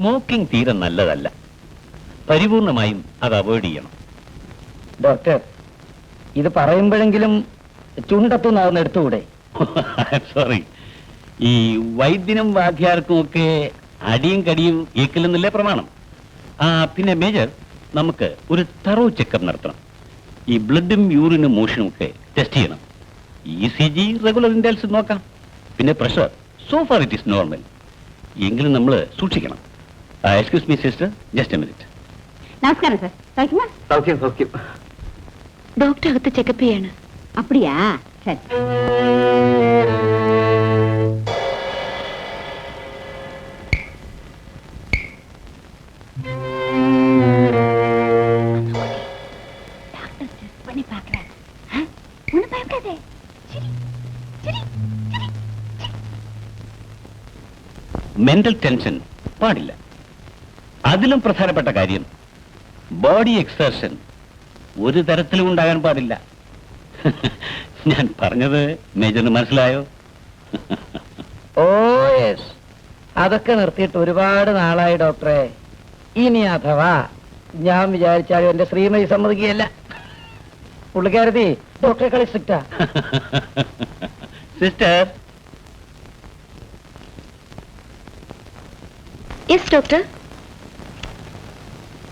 Smoking തീരെ നല്ലതല്ല. പരിപൂർണമായും അത് അവോയ്ഡ് ചെയ്യണം. ഡോക്ടർ ഇത് പറയുമ്പോഴെങ്കിലും ചുണ്ടത്തുനിന്നാകുന്ന എടുത്തുകൂടെ? സോറി ഈ വൈദ്യനും വാദ്യാർക്കും ഒക്കെ അടിയും കടിയും ഏക്കില്ലെന്നല്ലേ പ്രമാണം? ആ പിന്നെ മേജർ നമുക്ക് ഒരു തറോ ചെക്കപ്പ് നടത്തണം. ഈ ബ്ലഡും യൂറിനും മോഷനും ഒക്കെ ടെസ്റ്റ് ചെയ്യണം ഇ സി ജി റെഗുലർ ഇൻഡൽസ് നോക്കാം. പിന്നെ pressure so far it is normal എങ്കിലും നമ്മൾ സൂക്ഷിക്കണം. excuse me sister just a minute நமஸ்காரம் சார் சௌக்கியமா സൗഖ്യം സൗഖ്യം டாக்டர் அகத்து செக்கப் செய்யணும் அப்படியா சரி டாக்டர் டெஸ்ட் பண்ணி பார்க்கறாரு ஒன்னும் பயப்படாதே சரி சரி சரி മെന്റൽ ടെൻഷൻ പാടില്ല അതിലും പ്രധാനപ്പെട്ട കാര്യം ബോഡി എക്സർഷൻ ഒരു തരത്തിലും ഉണ്ടാകാൻ പാടില്ല. ഞാൻ പറഞ്ഞത് മേജറിന് മനസ്സിലായോ? Oh yes. അതൊക്കെ നിർത്തിയിട്ട് ഒരുപാട് നാളായി ഡോക്ടറെ. ഇനി അഥവാ ഞാൻ വിചാരിച്ചാലും എന്റെ ശ്രീമതി സമ്മതിക്കുകയല്ല. പുള്ളിക്കാരത്തി ഡോക്ടറെ കളി സ്ട്രിക്റ്റാ. Sister. Yes doctor.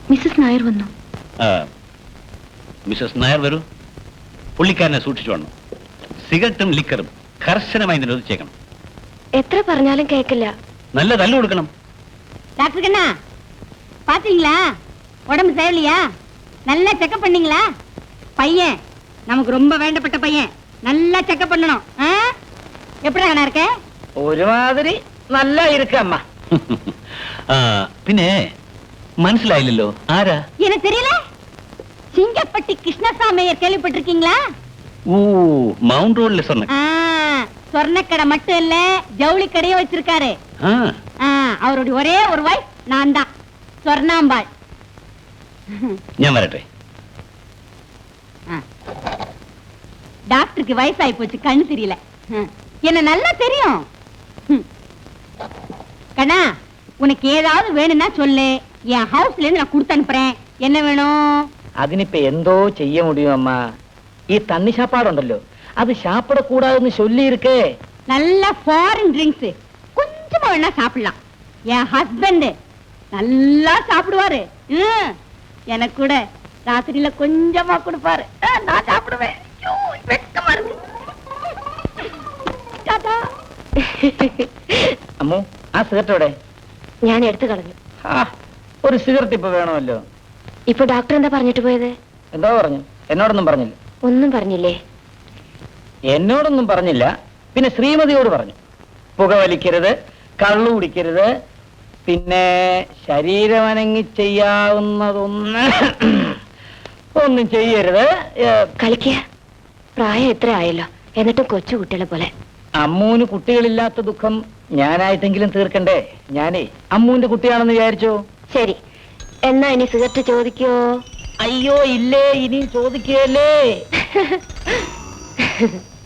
Mrs Nair വന്നു മിസ്സസ് നായർ വരൂ പുള്ളിക്കാരനെ സൂക്ഷിച്ചു വേണം സിഗരറ്റും ലിക്കറും കർശനമായി നിരോധിച്ചേക്കണം എത്ര പറഞ്ഞാലും കേൾക്കില്ല നല്ല തല്ലു കൊടുക്കണം டாக்டர் கண்ணா பாத்தீங்களா உடம்பு சரியில்லையா நல்லா செக்கப் பண்ணீங்களா பையன் நமக்கு ரொம்ப வேண்டப்பட்ட பையன் நல்லா செக்கப் பண்ணணும் ஆ? எப்படி கண்ணா இருக்க ഒരുമാതിരി നല്ല ഇരിക്കമ്മ ആ, പിന്നെ மனசிலாயில்லோ ஆரா? எனக்கு தெரியல. சிங்கப்பட்டி கிருஷ்ணசாமியர் கேள்விப்பட்டிருக்கீங்களா? ஓ மவுண்ட் ரோட்ல சொன்ன. சொர்ண கடை மட்டும் இல்ல ஜவுளி கடையும் வச்சிருக்காரு. அவருடைய ஒரே ஒரு வாய் நான் தான். சொர்ணாம்பாள். ஞாபகம் வரட்டேன் டாக்டருக்கு வயசாகி போச்சு கண்ணு தெரியல. என்ன நல்லா தெரியும். கண்ணா உனக்கு ஏதாவது வேணும்னா சொல்லு. என் ஹவுஸ்ல இருந்து நான் கொடுத்து அனுப்புறேன் என்ன வேணும் അതിനിപ്പോ എന്തോ ചെയ്യ മുടിയും അമ്മ ഈ തണ്ണി ശാപ്പാടുണ്ടല്ലോ അത് ശാപ്പിടക്കൂടാതെന്ന് ചൊല്ലിയിരിക്കേ நல்ல ஃபாரின் ட்ரிங்க்ஸ் கொஞ்சமா வேணா சாப்பிடலாம் என் ஹஸ்பண்ட் நல்லா சாப்பிடுவாரு ஹம். எனக்கு கூட ராத்திரியில கொஞ்சமா கொடுப்பாரு ஆ, நான் சாப்பிடுவேன் ஐயோ, வெட்கமா இருக்கு டாடா. അമ്മു ആ സിഗരറ്റ് എവിടെ ഞാൻ എടുത്തു കളഞ്ഞു ആ, ഒരു സിഗരറ്റ് ഇപ്പൊ വേണമല്ലോ? ഇപ്പൊ ഡോക്ടർ എന്താ പറഞ്ഞിട്ട് പോയത്? എന്തോ പറഞ്ഞു? എന്നോടൊന്നും പറഞ്ഞില്ല. ഒന്നും പറഞ്ഞില്ലേ? എന്നോടൊന്നും പറഞ്ഞില്ല. പിന്നെ ശ്രീമതിയോട് പറഞ്ഞു. പുക വലിക്കരുത് കള്ളു കുടിക്കരുത് പിന്നെ ശരീരമനങ്ങി ചെയ്യാവുന്നതൊന്ന് ഒന്നും ചെയ്യരുത്. ഏ, കളിക്കുക പ്രായം എത്ര ആയല്ലോ. എന്നിട്ടും കൊച്ചു കുട്ടികളെ പോലെ. അമ്മൂന് കുട്ടികളില്ലാത്ത ദുഃഖം ഞാനായിട്ടെങ്കിലും തീർക്കണ്ടേ? ഞാനേ അമ്മൂന്റെ കുട്ടിയാണെന്ന് വിചാരിച്ചോ? ശരി. എന്നാ ഇനി സിഗരറ്റ് ചോദിക്കോ? അയ്യോ ഇല്ലേ ഇനിയും ചോദിക്കുകയല്ലേ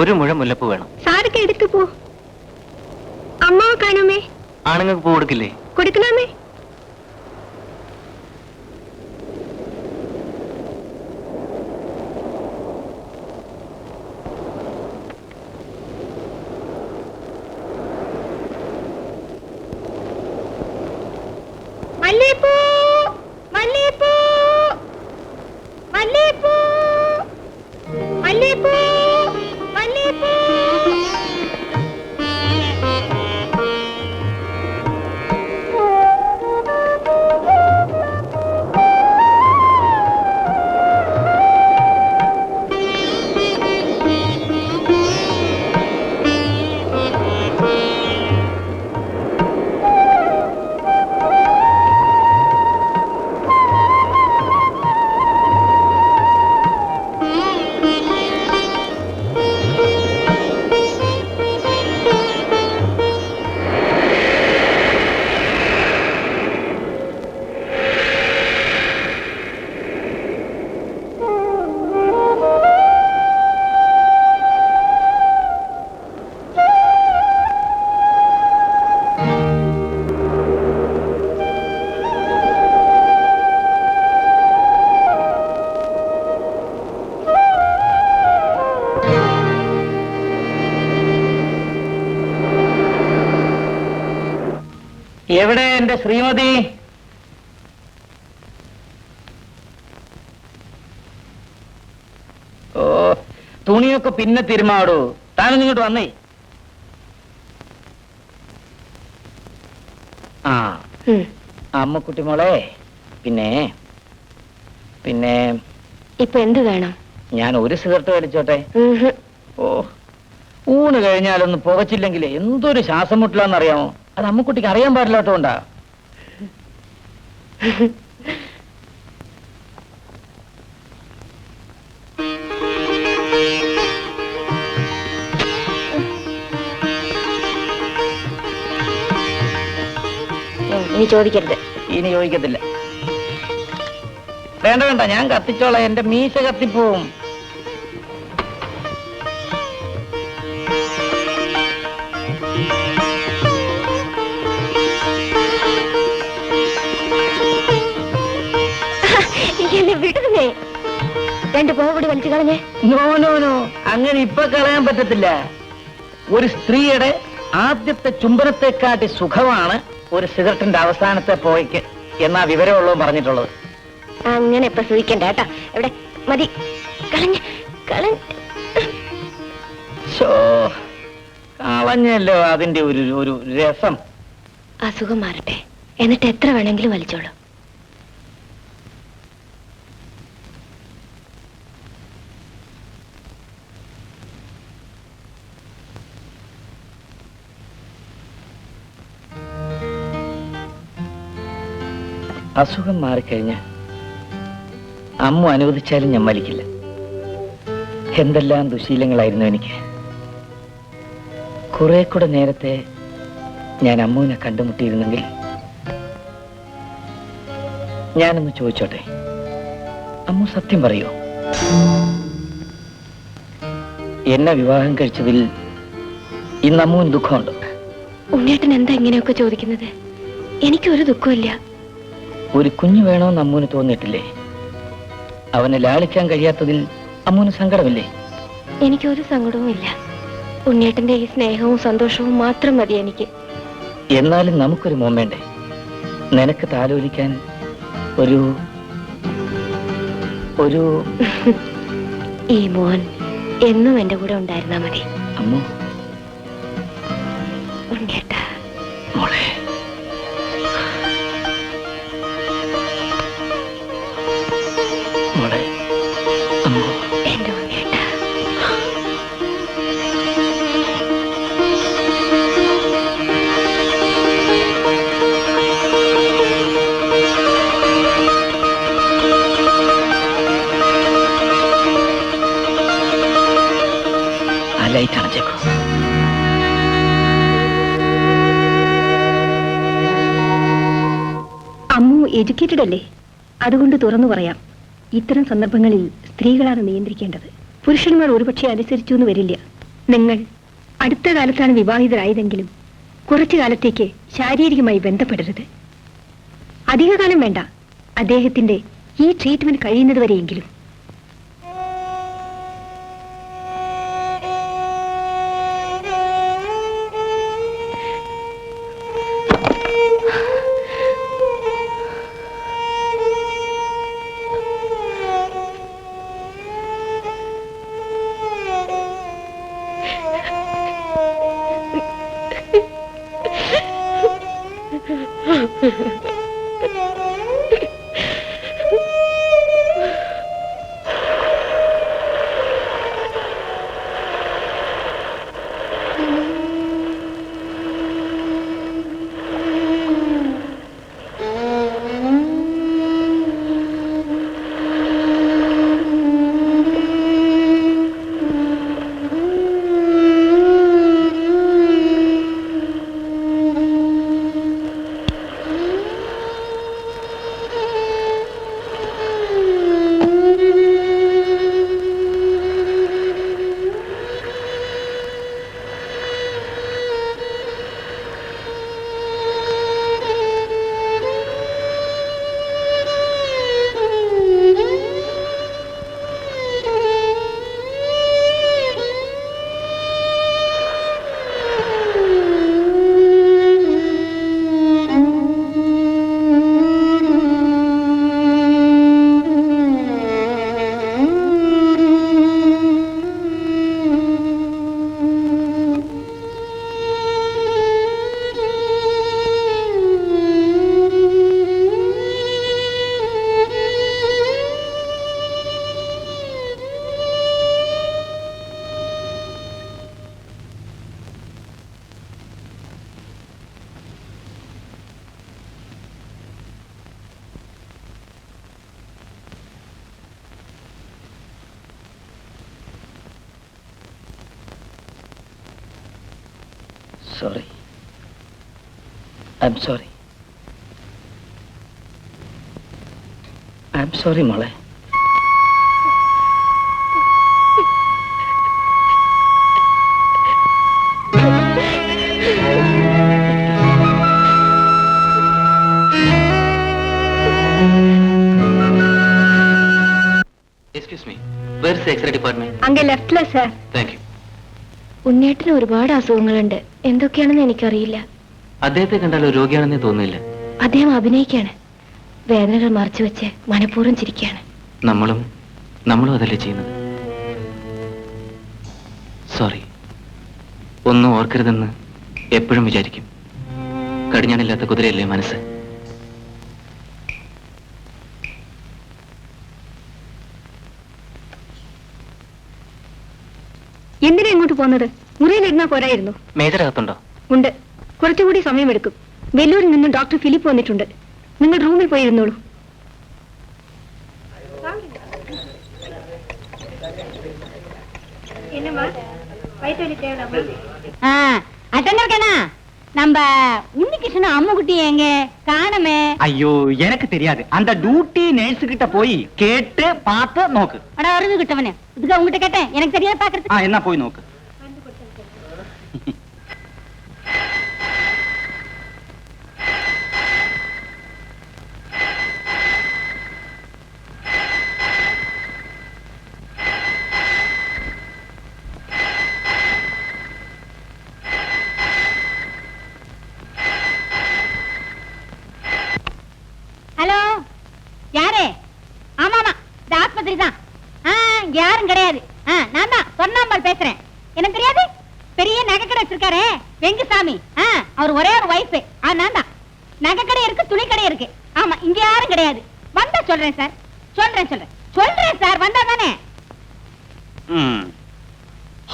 ഒരു മുഴം മുല്ലപ്പ് വേണം. സാരൊക്കെ എടുത്തു പോ. അമ്മ കാണാമേ? ആണുങ്ങൾക്ക് പൂ കൊടുക്കില്ലേ? കൊടുക്കണമേ? അല്ലേ മല്ലിപ്പൂ എവിടെ എന്റെ ശ്രീമതി? ഓ തുണിയൊക്കെ പിന്നെ തിരുമാടൂ. താനും ഇങ്ങോട്ട് വന്നേ. ആ അമ്മക്കുട്ടി മോളെ പിന്നെ പിന്നെ ഇപ്പൊ എന്ത് വേണം? ഞാൻ ഒരു സിഗരറ്റ് വലിച്ചോട്ടെ ഓ ഊണ് കഴിഞ്ഞാലൊന്ന് പുകച്ചില്ലെങ്കിൽ എന്തൊരു ശ്വാസം മുട്ടില്ലാന്നറിയാമോ അത് അമ്മക്കുട്ടിക്ക് അറിയാൻ പാടില്ലാത്തോണ്ടാ ഇനി ചോദിക്കരുത്. ഇനി ചോദിക്കത്തില്ല. വേണ്ട വേണ്ട ഞാൻ കത്തിച്ചോളാം. എന്റെ മീശ കത്തിപ്പോവും. രണ്ട് പോക കൂടി വലിച്ചു കളഞ്ഞേ. No no no. അങ്ങനെ ഇപ്പൊ കളയാൻ പറ്റത്തില്ല. ഒരു സ്ത്രീയുടെ ആദ്യത്തെ ചുംബനത്തെക്കാട്ടി സുഖമാണ് ഒരു സിഗരറ്റിന്റെ അവസാനത്തെ പോയിക്ക് എന്നാ വിവരമുള്ളൂ പറഞ്ഞിട്ടുള്ളത്. അങ്ങനെ ഇപ്പൊ സൂചിക്കണ്ട കേട്ടാ. എവിടെ? മതി. കളഞ്ഞ കളഞ്ഞല്ലോ അതിന്റെ ഒരു ഒരു രസം. അസുഖം മാറട്ടെ. എന്നിട്ട് എത്ര വേണമെങ്കിലും വലിച്ചോളൂ. അസുഖം മാറിക്കഴിഞ്ഞ് അമ്മ അനുവദിച്ചാലും ഞാൻ വലിക്കില്ല എന്തെല്ലാം ദുശീലങ്ങളായിരുന്നു എനിക്ക്. കുറെ കൂടെ നേരത്തെ ഞാൻ അമ്മുവിനെ കണ്ടുമുട്ടിയിരുന്നെങ്കിൽ ഞാനൊന്ന് ചോദിച്ചോട്ടെ? അമ്മു സത്യം പറയൂ? എന്നെ വിവാഹം കഴിച്ചതിൽ ഇന്ന് അമ്മുവിന് ദുഃഖമുണ്ടോ? ഉണ്ണേട്ടൻ എന്താ ഇങ്ങനെയൊക്കെ ചോദിക്കുന്നത്? എനിക്കൊരു ദുഃഖമില്ല ഒരു കുഞ്ഞു വേണമെന്ന് അമ്മൂന് തോന്നിയിട്ടില്ലേ? അവനെ ലാളിക്കാൻ കഴിയാത്തതിൽ അമ്മൂന് സങ്കടമില്ലേ? എനിക്കൊരു സങ്കടവും ഇല്ല ഉണ്ണേട്ടന്റെ ഈ സ്നേഹവും സന്തോഷവും മാത്രം മതി എനിക്ക്. എന്നാലും നമുക്കൊരു മോൻ വേണ്ടേ? നിനക്ക് താലോലിക്കാൻ ഒരു ഒരു ഈ മോൻ എന്നും എന്റെ കൂടെ ഉണ്ടായിരുന്നാ മതി. അമ്മു. ഉണ്ണേട്ട എഡ്യൂക്കേറ്റഡ് അല്ലേ? അതുകൊണ്ട് തുറന്നു പറയാം. ഇത്തരം സന്ദർഭങ്ങളിൽ സ്ത്രീകളാണ് നിയന്ത്രിക്കേണ്ടത്. പുരുഷന്മാർ ഒരുപക്ഷെ അനുസരിച്ചു എന്ന് വരില്ല. നിങ്ങൾ അടുത്ത കാലത്താണ് വിവാഹിതരായതെങ്കിലും കുറച്ചു കാലത്തേക്ക് ശാരീരികമായി ബന്ധപ്പെടരുത്. അധികകാലം വേണ്ട. അദ്ദേഹത്തിന്റെ ഈ ട്രീറ്റ്മെന്റ് കഴിയുന്നത് വരെയെങ്കിലും sorry. I'm sorry. I'm sorry, Mole. Excuse me. Where's the X-ray department? அங்கே left, sir. Thank you. ഉണ്ണിയേട്ടന് ഒരുപാട് അസുഖങ്ങളുണ്ട്. എന്തൊക്കെയാണെന്ന് എനിക്കറിയില്ല. അദ്ദേഹത്തെ കണ്ടാൽ ഒരു രോഗിയാണെന്നേ തോന്നുന്നില്ല. അദ്ദേഹം അഭിനയിക്കാണ്. വേദനകൾ മറച്ചു വെച്ച് മനഃപൂർവം ചിരിക്കുകയാണ് നമ്മളും നമ്മളും അതല്ലേ ചെയ്യുന്നത്? സോറി ഒന്നും ഓർക്കരുതെന്ന് എപ്പോഴും വിചാരിക്കും. കടിഞ്ഞാണില്ലാത്ത കുതിരയല്ലേ മനസ്സ് എന്തിനാ ഇങ്ങോട്ട് പോകുന്നത് മുറിയിലിരുന്നാ പോരായിരുന്നു മേജർ അകത്തുണ്ടോ ഉണ്ട് കുറച്ചുകൂടി സമയമെടുക്കും വെല്ലൂരിൽ നിന്നും ഡോക്ടർ ഫിലിപ്പ് വന്നിട്ടുണ്ട് നിങ്ങൾ റൂമിൽ പോയിരുന്നോളൂ ஆ அட்டண்டர் கண்ணா நம்ம உன்னிகிருஷ்ணன் அம்முக்குட்டி எங்க காணமே ஐயோ எனக்கு தெரியாது அந்த டியூட்டி நர்ஸ் கிட்ட போய் கேட்டு பார்த்து நோக்கு அட அறிவு கிட்டவனே இதுக்கு உங்ககிட்ட கேட்டேன் எனக்கு தெரியாத பாக்குறது ஆ என்ன போய் நோக்கு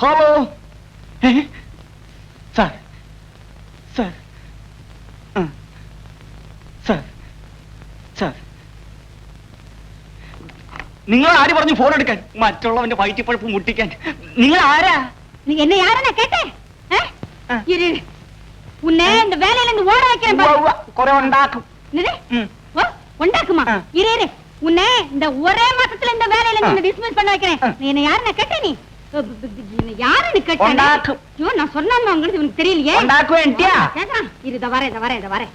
Hello sir sir sir sir നിങ്ങൾ ആര് പറഞ്ഞു ഫോൺ എടുക്കാൻ മറ്റുള്ളവന്റെ വയറ്റിപ്പഴപ്പ് മുട്ടിക്കാൻ നിങ്ങൾ ആരാ நீ என்ன யார நான் கேட்டேன் ஆ? ஆ. இரு இரு. உன்னை இந்த வேலையில இருந்து ஓட வைக்கிறேன் பாரு. കുറെ ഉണ്ടാക്കും என்னது? ம். ஓ, உண்டாக்குமா ஆ. இரு இரு உன்னை இந்த ஒரே மாசத்துல இந்த வேலையில ஆ. இருந்து டிஸ்மிஸ் பண்ண வைக்கிறேன் ஆ. நீ என்ன யாருன்னு கேட்ட நீ அ, ப, ப, ப, என்னை யாருன்னு கேட்ட உண்டாக்கும். ஐயோ நான் சொன்னாங்கிறது உனக்கு தெரியலையே ഉണ്ടാക്കുവേണ്ടിയാ கேட்டா இரு இத வரேன் இத வரேன் இத வரேன்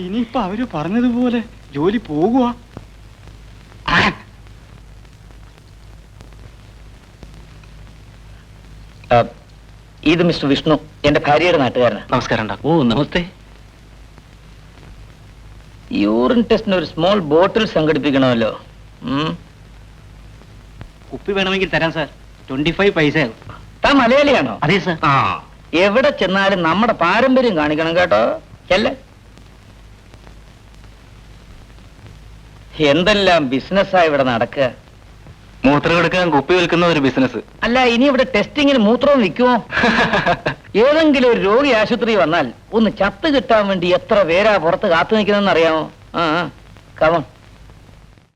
ഇനിയിപ്പൊ അവര് പറഞ്ഞതുപോലെ ജോലി പോകുക ഇത് മിസ്റ്റർ വിഷ്ണു എന്റെ ഭാര്യയുടെ നാട്ടുകാരനാണ് നമസ്കാരം ഡോക്ടർ ഓ നമസ്തേ യൂറിൻ ടെസ്റ്റിന് ഒരു സ്മോൾ ബോട്ടിൽ സംഘടിപ്പിക്കണമല്ലോ ഉം. കുപ്പി വേണമെങ്കിൽ തരാം സാർ ട്വന്റി ഫൈവ് പൈസ. താൻ മലയാളിയാണോ? അതെ സാർ ആ. എവിടെ ചെന്നാലും നമ്മുടെ പാരമ്പര്യം കാണിക്കണം കേട്ടോ. ചെല്ല. എന്തെല്ലാം ബിസിനസ്സാ ഇവിടെ നടക്കുക? മൂത്രം എടുക്കാൻ കുപ്പി വിൽക്കുന്ന ഒരു ബിസിനസ് അല്ല ഇനി ഇവിടെ ടെസ്റ്റിങ്ങിന് മൂത്രവും വിൽക്കുമോ ഏതെങ്കിലും ഒരു രോഗി ആശുപത്രി വന്നാൽ ഒന്ന് ചത്ത് കിട്ടാൻ വേണ്ടി എത്ര പേരാ പുറത്ത് കാത്തു നിൽക്കുന്നതെന്ന് അറിയാമോ? ആ കമൺ